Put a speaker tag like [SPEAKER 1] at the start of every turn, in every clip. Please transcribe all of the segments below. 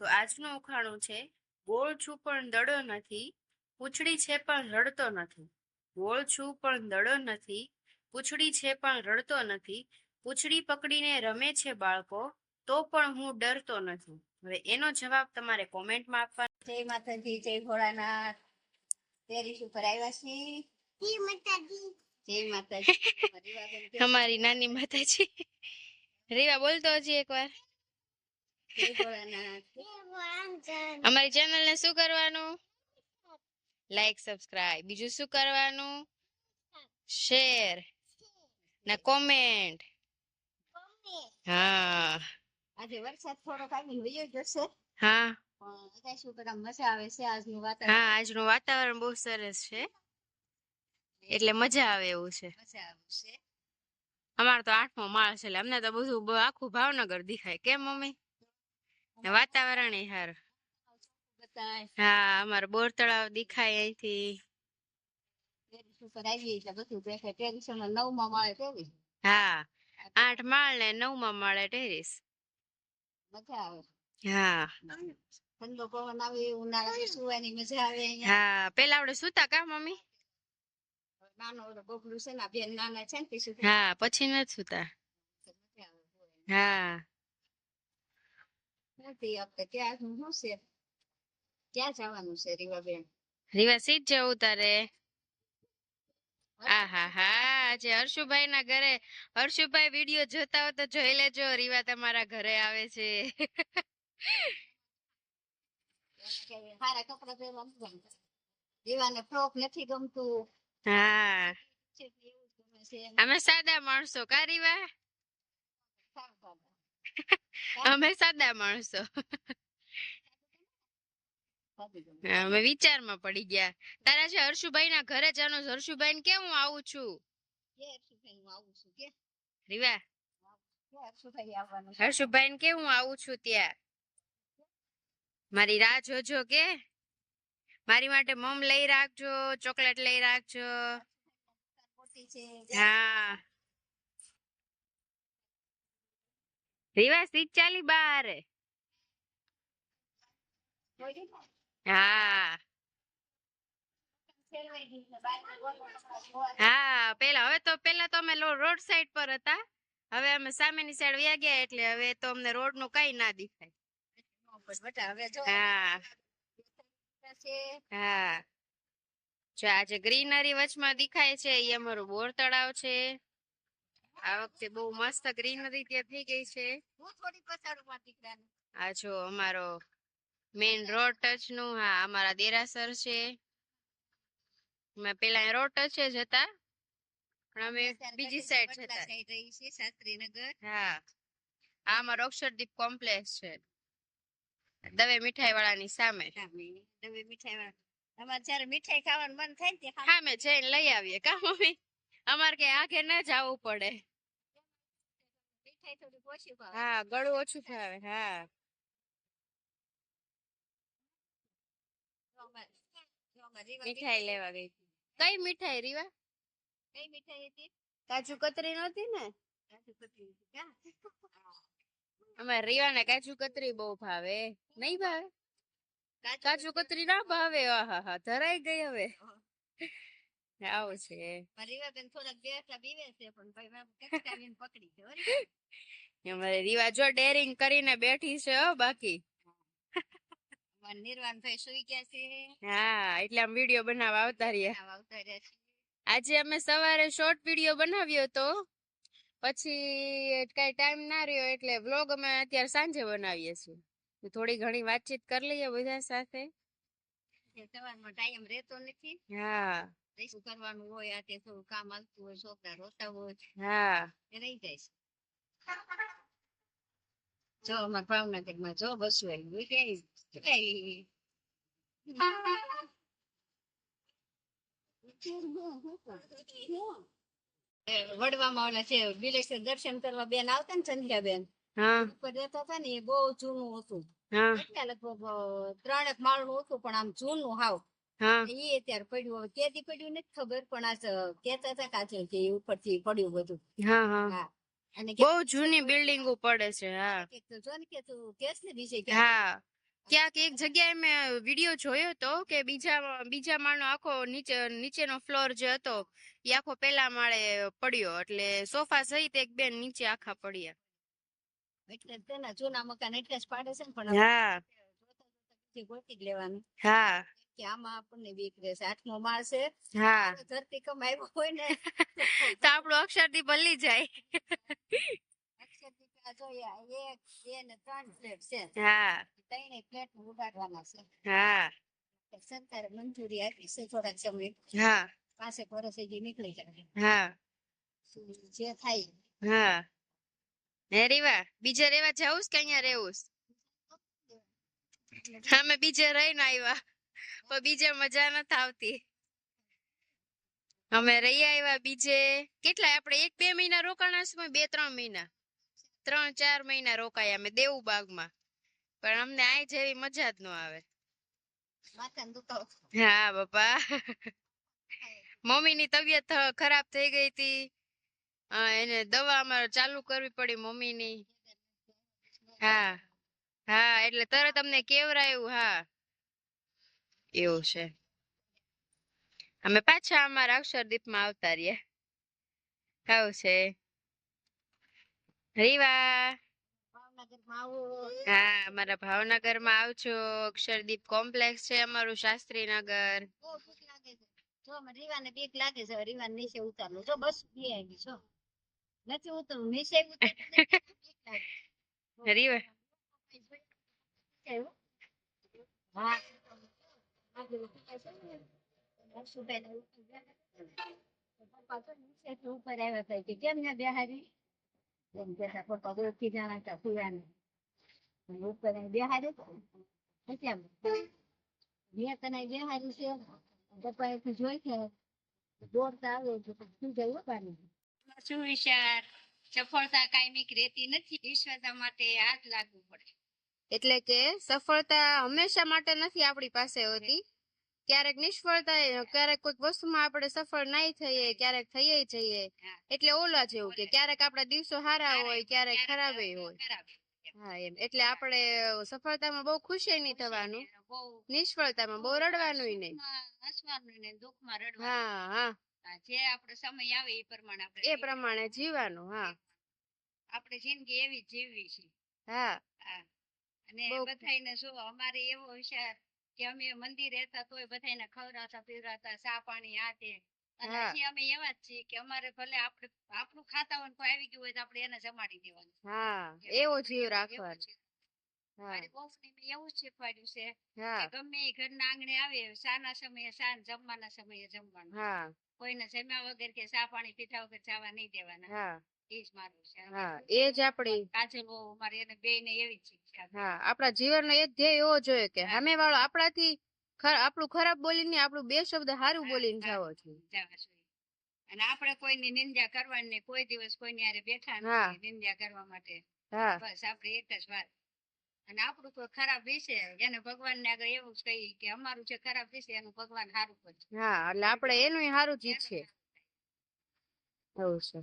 [SPEAKER 1] તો આજનું ઉખાણું છે ગોળ છું પણ દડો નથી પૂછડી છે પણ રડતો નથી. ગોળ છું પણ દડો નથી પૂછડી છે પણ રડતો નથી. પૂંછડી પકડીને રમે છે બાળકો તો પણ હું ડરતો નથી. હવે એનો જવાબ તમારે કોમેન્ટમાં આપવાનો.
[SPEAKER 2] જય માતાજી જય ભોળાનાથ. ટેરિસ ઉપર આવ્યા છીએ. જય માતાજી. જય માતાજી.
[SPEAKER 1] અમારી નાની માતાજી. રેવા બોલતો હજી એકવાર. અમારી ચેનલ ને શું કરવાનું? લાઈક સબસ્ક્રાઇબ બીજું શું કરવાનું? શેર ને કોમેન્ટ હા.
[SPEAKER 2] આજે વરસાદ થોડોક આવી વયો જશે
[SPEAKER 1] હા.
[SPEAKER 2] મજા આવે છે આજનું વાતાવરણ?
[SPEAKER 1] હા આજનું વાતાવરણ બહુ સરસ છે. એટલે મજા આવે એવું છે.
[SPEAKER 2] મજા આવે છે.
[SPEAKER 1] અમારે તો આઠમો માળ છે એટલે અમને તો બધું આખું ભાવનગર દેખાય. કેમ મમ્મી? વાતાવરણ એ સારું. હા, અમારે બોર તળાવ દેખાય અહીંથી. હા, આઠ માળ ને નવમાં માળે ટેરેસ.
[SPEAKER 2] સુવાની મજા આવે
[SPEAKER 1] હા, પેલા આપણે સુતા કા, મમ્મી?
[SPEAKER 2] નાનો ઓલો છે ને બેન નાના છે ને તે
[SPEAKER 1] હા, પછી નથી સુતા. હા.
[SPEAKER 2] નથી આપણે ક્યાં શું છે? ક્યાં જવાનું છે રીવાબેન?
[SPEAKER 1] રીવા સીટ જવું તારે? આ હા હા આજે હર્ષુભાઈ ના ઘરે હર્ષુભાઈ વીડિયો જોતા હો તો જોઈ લેજો રીવા તમારા ઘરે આવે છે.
[SPEAKER 2] સારા કપડા પહેરવા રીવાને ફ્રોક નથી ગમતું.
[SPEAKER 1] હા. અમે સાદા માણસો કા રીવા. અમે સાદા માણસો. અમે વિચારમાં પડી ગયા. તારા છે હર્ષુભાઈ ના ઘરે જાનો હર્ષુભાઈ ને કેમ હું આવું છું?
[SPEAKER 2] કે હું આવું છું
[SPEAKER 1] રીવા.
[SPEAKER 2] હર્ષુભાઈ
[SPEAKER 1] ને કે હું આવું છું ત્યાં? મારી રાહ જોજો કે? મારી માટે મમ લઈ રાખજો ચોકલેટ લઈ રાખજો. હા. રીવા સીટ ચાલી બાર. હા. હા, પેલા, હવે તો પેલા તો અમે રોડ સાઈડ પર હતા. હવે અમે સામેની સાઈડ વ્યા ગયા એટલે હવે તો અમને રોડનું કઈ ના દેખાય. હા. હા. જો આજે ગ્રીનરી વચમાં દેખાય છે એ અમારું બોર તળાવ છે. આ વખતે બહુ મસ્ત ગ્રીનરી ત્યાં થઈ ગઈ છે.
[SPEAKER 2] હું થોડી પછાડું માં દીકરાને.
[SPEAKER 1] આ જો અમારો મેઇન રોડ ટચનું હા અમારા દેરાસર છે. મેં પેલા રોડ ટચ જ હતા પણ અમે બીજી સાઈડ જતા.
[SPEAKER 2] રહી છે શાસ્ત્રીનગર.
[SPEAKER 1] હા આ અમારો અક્ષરદીપ કોમ્પ્લેક્સ છે. દવે મીઠાઈ વાળાની સામે.
[SPEAKER 2] સામે તમે મીઠાઈ વાળા અમારે જયારે મીઠાઈ ખાવાનું મન થાય ને ખાવા
[SPEAKER 1] જઈને લઈ આવીએ. કા મમ્મી? અમારે કે આગે ના જવું પડે.
[SPEAKER 2] મીઠાઈ થોડી ઓછી ભાવે.
[SPEAKER 1] હા ગળું ઓછું ભાવે હા. મીઠાઈ લેવા ગઈ કઈ મીઠાઈ રીવા?
[SPEAKER 2] કઈ મીઠાઈ હતી?
[SPEAKER 1] કાજુ કતરી નહોતી ને?
[SPEAKER 2] કાજુ કતરી
[SPEAKER 1] અમારે રીવા ને કાજુ કતરી બહુ ભાવે. નહીં ભાવે? કાજુ કતરી ના ભાવે? આહા હા ધરાઈ ગઈ હવે. આવું છે.
[SPEAKER 2] રીવા બેન થોડાક બે પીવે છે પણ ભાઈ પકડી છે રીવા.
[SPEAKER 1] જો ડેરિંગ કરીને બેઠી છે હો બાકી.
[SPEAKER 2] નિર્વાણભાઈ સુઈ ગયા છે.
[SPEAKER 1] હા એટલે આમ વીડિયો બનાવવા આવતા રહ્યા. આજે અમે સવારે શોર્ટ વીડિયો બનાવ્યો તો પછી કઈ ટાઈમ ના રહ્યો એટલે વ્લોગ અમે અત્યારે સાંજે બનાવીએ છીએ. થોડી ઘણી વાતચીત કરી લઈએ બધા સાથે.
[SPEAKER 2] સવારમાં ટાઈમ રહેતો નથી.
[SPEAKER 1] હા.
[SPEAKER 2] કરવાનું હોય આ તે થોડું કામ આવતું હોય છોકરા રોતા હોય.
[SPEAKER 1] હા.
[SPEAKER 2] રહી જાય છે. જો અમારા ભાવનગરમાં જો બસો આવી વડવામાં ઓલા છે બિલેશ્વર દર્શન કરવા બેન આવતા ને સંધ્યા બેન
[SPEAKER 1] હા.
[SPEAKER 2] ઉપર રહેતા હતા ને એ બહુ જૂનું હતું. એટલે લગભગ ત્રણેક માળનું હતું પણ આમ જૂનું હાવ. એ અત્યારે પડ્યું હવે કેદી પડ્યું નથી ખબર પણ આ કેતા હતા કાચે ઉપર ઉપરથી પડ્યું બધું.
[SPEAKER 1] હા. બહુ જૂની બિલ્ડિંગો પડે છે હા. હા. ક્યાંક એક જગ્યાએ મેં વીડિયો જોયો હતો કે બીજા બીજા માળનો આખો નીચે નીચેનો ફ્લોર જે હતો એ આખો પેલા માળે પડ્યો. એટલે સોફા સહિત એક બેન નીચે આખા પડ્યા.
[SPEAKER 2] એટલે તેના જૂના મકાન એટલે જ પાડે છે ને પણ
[SPEAKER 1] હા.
[SPEAKER 2] ગોતી જ લેવાનું.
[SPEAKER 1] હા.
[SPEAKER 2] કે આમાં આપણને બીક રહેશે. આઠમો માળ છે.
[SPEAKER 1] હા.
[SPEAKER 2] ધરતી કમાયો હોય ને.
[SPEAKER 1] તો આપણું અક્ષરથી બદલી જાય.
[SPEAKER 2] અક્ષરદીપ જોઈએ. એક બે ને ત્રણ ફ્લેટ છે.
[SPEAKER 1] હા.
[SPEAKER 2] ત્રણે ફ્લેટ ઉડાડવાના છે.
[SPEAKER 1] હા.
[SPEAKER 2] સરકારે મંજૂરી આપી છે થોડાક સમય.
[SPEAKER 1] હા.
[SPEAKER 2] પાસે વર્ષ જે નીકળી જાય.
[SPEAKER 1] હા.
[SPEAKER 2] જે થાય.
[SPEAKER 1] હા. હે રીવા. બીજે રેવા જવું કે અહીંયા રહેવું અમે બીજે રહીને આવ્યા. પણ બીજે મજા નથી આવતી. અમે રહી આવ્યા બીજે કેટલા આપણે એક બે મહિના રોકાણા છે બે ત્રણ મહિના. ત્રણ ચાર મહિના રોકાયા અમે દેવુબાગમાં. પણ અમને આ જેવી મજા જ ન આવે. હા બાપા. મમ્મીની તબિયત ખરાબ થઈ ગઈ હતી. એને દવા અમારે ચાલુ કરવી પડી મમ્મી ની હા. હા એટલે તરત અમને કેવરાયું હા. એવું છે. અમે પાછા અમારા અક્ષરદીપમાં આવતા રહ્યા. આવું છે. રીવા. હા અમારા ભાવનગરમાં આવજો અક્ષરદીપ કોમ્પ્લેક્સ છે અમારું શાસ્ત્રીનગર.
[SPEAKER 2] જો રીવાને બીક લાગે છે રીવાને નીચે ઉતારલું જો બસ બે આવી છો નથી નીચે.
[SPEAKER 1] રીવા.
[SPEAKER 2] હા. શું વિચાર? સફળતા કાયમિક રહેતી નથી. ઈશ્વરતા માટે હાથ લાગવું પડે.
[SPEAKER 1] એટલે કે સફળતા હંમેશા માટે નથી આપણી પાસે હોતી. ક્યારેક નિષ્ફળતા ક્યારેક કોઈક વસ્તુમાં આપણે સફળ નહીં થઈએ ક્યારેક થઈએ જઈએ. એટલે ઓલા જેવું કે ક્યારેક આપણા દિવસો સારા હોય ક્યારેક ખરાબ હોય. હા એમ. એટલે આપણે સફળતામાં બહુ ખુશી નહીં થવાનું. નિષ્ફળતામાં બહુ રડવાનું નહીં.
[SPEAKER 2] હસવાનું ને દુઃખમાં રડવાનું.
[SPEAKER 1] હા હા.
[SPEAKER 2] હા, જે આપણો સમય આવે એ પ્રમાણે આપણે
[SPEAKER 1] એ પ્રમાણે જીવવાનું હા.
[SPEAKER 2] આપણે જિંદગી એવી જીવવી છે.
[SPEAKER 1] હા.
[SPEAKER 2] અને બધાને શું અમારે એવો વિચાર કે અમે મંદિર રહેતા તોય બધાને ખવડાવતા પીવડાવતા ચા પાણી આ તે. અને
[SPEAKER 1] હા.
[SPEAKER 2] અમે એવા જ છીએ કે અમારે ભલે આપણે આપણું ખાતા હોય કોઈ આવી ગયું હોય તો આપણે એને જમાડી દેવાનું.
[SPEAKER 1] હા એવો જીવ રાખવાનો.
[SPEAKER 2] છે. મારી વહુને મેં એવું શીખવાડ્યું છે કે ગમે એ ઘરના આંગણે આવે સાના સમયે સા જમવાના સમયે જમવાનું. કોઈને જમ્યા વગર કે ચા પાણી પીધા વગર જવા નહીં દેવાના. એ જ મારું છે.
[SPEAKER 1] હા એ જ આપણી
[SPEAKER 2] કાજલ વહુ એને બે ને એવી જ શિક્ષા આપી.
[SPEAKER 1] હા આપણા જીવનનો એ જ ધ્યેય એવો જોઈએ કે. સામે વાળો આપણાથી આપણું ખરાબ બોલીને નહીં, આપણું બે શબ્દ સારું બોલીને જાવો જોઈએ
[SPEAKER 2] જવા જોઈએ. અને આપણે કોઈની નિંદા કરવાની નહીં, કોઈ દિવસ કોઈની હારે બેઠા
[SPEAKER 1] હા.
[SPEAKER 2] નથી નિંદા કરવા માટે.
[SPEAKER 1] હા.
[SPEAKER 2] બસ આપણે એક જ વાત. અને આપણું કોઈ ખરાબ વિશે એને ભગવાન ને આગળ એવું જ કહીએ કે અમારું જે ખરાબ વિશે એનું ભગવાન સારું કરશે.
[SPEAKER 1] હા એટલે આપણે એનું સારું જ ઈચ્છીએ એવું છે.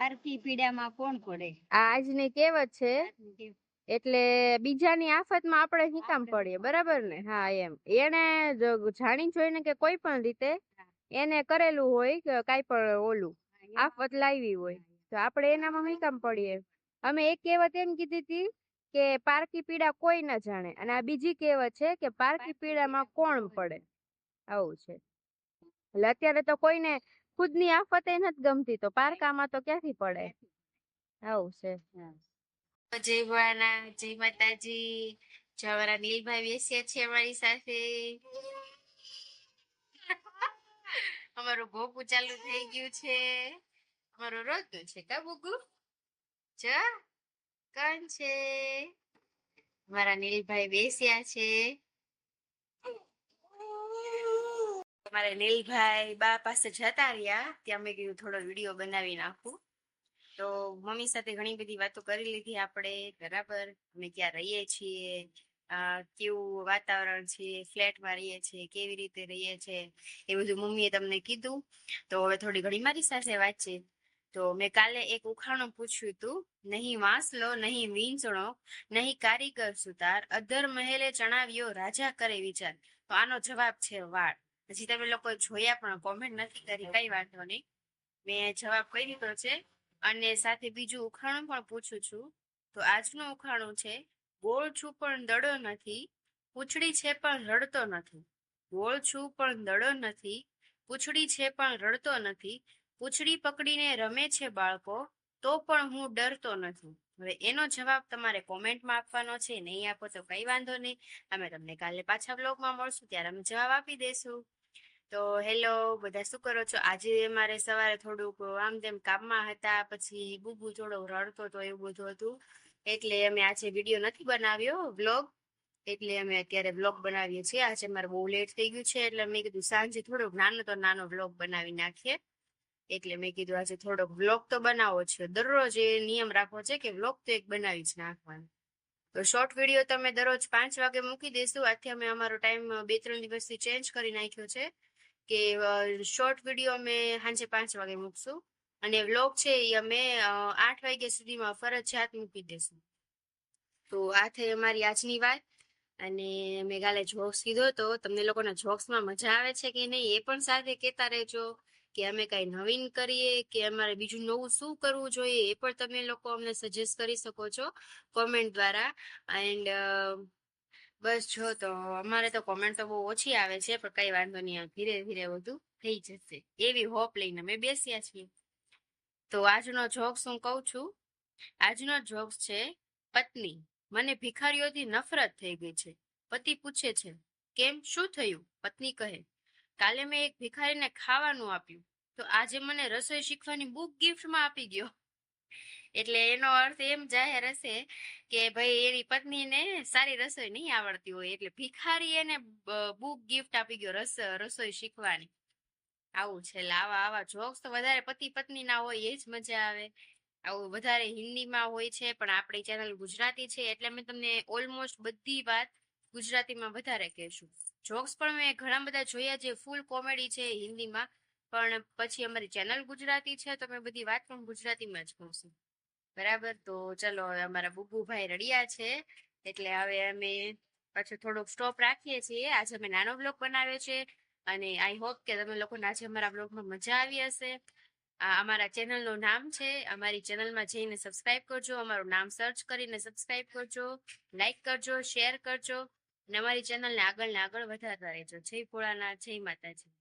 [SPEAKER 2] આરતી પીડામાં કોણ પડે?
[SPEAKER 1] આ આજની કહેવત છે એટલે બીજાની આફતમાં આપણે શું કામ પડીએ બરાબર ને? હા એમ. એને જાણી જોઈને કે કોઈ પણ રીતે એને કરેલું હોય કે કાંઈ પણ ઓલું આફત લાવી હોય તો આપણે એનામાં શું કામ પડીએ. અમે એક કહેવત એમ કીધી હતી કે પારકી પીડા કોઈ ન જાણે અને આ બીજી કહેવત છે કે પારકી પીડામાં કોણ પડે? આવું છે. એટલે અત્યારે તો કોઈને ખુદની આફતે નથી ગમતી તો પારકામાં તો ક્યાંથી પડે? આવું છે. જય ભોળાનાથ જય માતાજી જો અમારા નીલભાઈ બેસ્યા છે અમારી સાથે. અમારું ભોગું ચાલુ થઈ ગયું છે. અમારું રોજનું છે કા બુગુ જ? કોણ છે? મારા નીલભાઈ બેસ્યા છે. અમારે નીલભાઈ બા પાસે જતા રહ્યા, ત્યાં મેં કીધું થોડો વીડિયો બનાવી નાખું. તો મમ્મી સાથે ઘણી બધી વાતો કરી લીધી આપણે, બરાબર? અમે ક્યાં રહીએ છીએ કેવું વાતાવરણ છે, ફ્લેટમાં રહીએ છીએ, કેવી રીતે રહીએ છીએ એ બધું મમ્મીએ તમને કીધું. તો હવે થોડી ઘણી મારી સાથે વાતચીત તો મેં કાલે એક ઉખાણું પૂછ્યું હતું નહીં વાંસલો, નહીં વીંચણો નહીં કારીગર સુતાર અધર મહેલે ચણાવ્યો રાજા કરે વિચાર. તો આનો જવાબ છે વાળ. હજી તમે લોકો જોયા પણ કોમેન્ટ નથી કરી, કઈ વાંધો નહીં. મેં જવાબ કહી દીધો છે અને સાથે બીજું ઉખાણું પણ પૂછું છું. તો આજનું ઉખાણું છે, ગોળ છું પણ દડો નથી, પૂંછડી છે પણ રડતો નથી. ગોળ છું પણ દડો નથી, પૂછડી છે પણ રડતો નથી. પૂછડી પકડીને રમે છે બાળકો, તો પણ હું ડરતો નથી. હવે એનો જવાબ તમારે કોમેન્ટમાં આપવાનો છે, નહીં આપો તો કઈ વાંધો નહીં. અમે તમને કાલે પાછા બ્લોગમાં મળશું, ત્યારે અમે જવાબ આપી દઈશું. તો હેલો, બધા શું કરો છો? આજે અમારે સવારે થોડુંક આમ તેમ કામમાં હતા, પછી બુબુ થોડો રડતો તો એવું બધું હતું. એટલે અમે આજે વીડિયો નથી બનાવ્યો વ્લોગ એટલે અમે અત્યારે વ્લોગ બનાવીએ છીએ. આજે મારે બહુ લેટ થઈ ગયું છે, એટલે મેં કીધું સાંજે થોડોક નાનો તો નાનો વ્લોગ બનાવી નાખીએ. એટલે મેં કીધું આજે થોડોક વ્લોગ તો બનાવો છે. દરરોજ એ નિયમ રાખવો છે કે વ્લોગ તો એક બનાવી જ નાખવાનો. તો શોર્ટ વીડિયો તમે દરરોજ પાંચ વાગે મૂકી દેશું. આથી અમે અમારો ટાઈમ બે ત્રણ દિવસથી ચેન્જ કરી નાખ્યો છે. કે શોર્ટ વીડિયો અમે સાંજે પાંચ વાગે મૂકશું. અને વ્લોગ છે એ અમે આઠ વાગ્યા સુધીમાં ફરજિયાત મૂકી દઈશું તો આ થઈ અમારી આજની વાત. અને મેં કાલે જોક્સ કીધો તો તમને લોકોના જોક્સમાં મજા આવે છે કે નહીં, એ પણ સાથે કહેતા રહેજો કે અમે કઈ નવીન કરીએ, કે અમારે બીજું નવું શું કરવું જોઈએ, એ પણ તમે લોકો અમને સજેસ્ટ કરી શકો છો કોમેન્ટ દ્વારા. એન્ડ બસ જો તો, અમારે તો કોમેન્ટ તો બહુ ઓછી આવે છે, પણ કઈ વાંધો નહીં ધીરે ધીરે બધું થઈ જશે. એવી હોપ લઈને અમે બેસ્યા છીએ. તો આજનો જોક્સ હું કહું છું? આજનો જોક્સ છે, પત્ની, મને ભિખારીઓથી નફરત થઈ ગઈ છે. પતિ પૂછે છે, કેમ? શું થયું? પત્ની કહે, કાલે મેં એક ભિખારીને ખાવાનું આપ્યું. તો આજે મને રસોઈ શીખવાની બુક ગિફ્ટમાં આપી ગયો એટલે એનો અર્થ એમ જાહેર હશે કે ભાઈ એની પત્નીને સારી રસોઈ નહીં આવડતી હોય. એટલે ભિખારી એને બુક ગિફ્ટ આપી ગયો રસ, રસોઈ શીખવાની. આવું છે. આવા આવા જોક્સ તો વધારે પતિ પત્ની ના હોય, એ જ મજા આવે. આવું વધારે હિન્દીમાં હોય છે, પણ આપણી ચેનલ ગુજરાતી છે. એટલે મેં તમને ઓલમોસ્ટ બધી વાત ગુજરાતીમાં વધારે કહેશું. જોક્સ પણ મેં ઘણા બધા જોયા જે ફૂલ કોમેડી છે હિન્દીમાં. પણ પછી અમારી ચેનલ ગુજરાતી છે, તો મેં બધી વાત પણ ગુજરાતીમાં જ કહું છું. બરાબર? તો ચલો અમારા બુબુભાઈ રડિયા છે, એટલે હવે અમે પાછું થોડોક સ્ટોપ રાખીએ છીએ. આજે અમે નાનો બ્લોગ બનાવ્યો છે, અને આઈ હોપ કે તમે લોકોને આજે અમારા બ્લોગમાં મજા આવી હશે. અમારા ચેનલનું નામ છે, અમારી ચેનલમાં જઈને સબસ્ક્રાઇબ કરજો, અમારું નામ સર્ચ કરીને સબસ્ક્રાઇબ કરજો લાઇક કરજો શેર કરજો, અને અમારી ચેનલને આગળ ને આગળ વધારતા રહેજો. જય ભોળાનાથ, જય માતાજી.